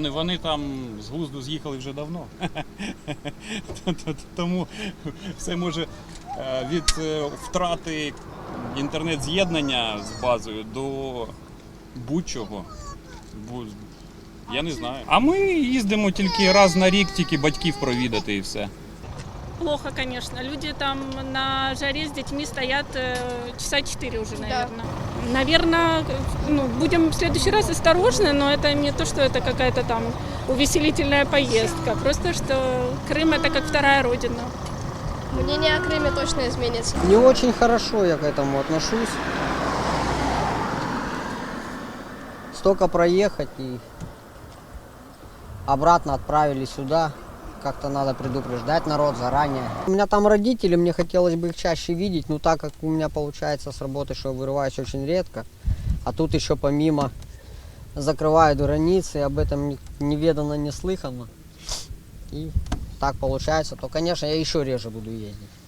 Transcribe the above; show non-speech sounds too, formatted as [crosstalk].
вони, вони там з глузду з'їхали вже давно. [laughs] Тому все може е, від е, втрати інтернет-з'єднання з базою до будь-чого. Я не знаю. А ми їздимо тільки раз на рік, тільки батьків провідати і все. Плохо, конечно. Люди там на жаре с детьми стоят э, часа четыре уже, наверное. Наверное, ну, будем в следующий раз осторожны, но это не то, что это какая-то там увеселительная поездка. Просто что Крым это как вторая родина. Мнение о Крыме точно изменится. Не очень хорошо я к этому отношусь. Столько проехать и обратно отправили сюда. Как-то надо предупреждать народ заранее. У меня там родители, мне хотелось бы их чаще видеть, но так как у меня получается с работы, что я вырываюсь очень редко, а тут еще помимо закрывают границы, об этом не, не ведано, не слыхано. И так получается, то, конечно, я еще реже буду ездить.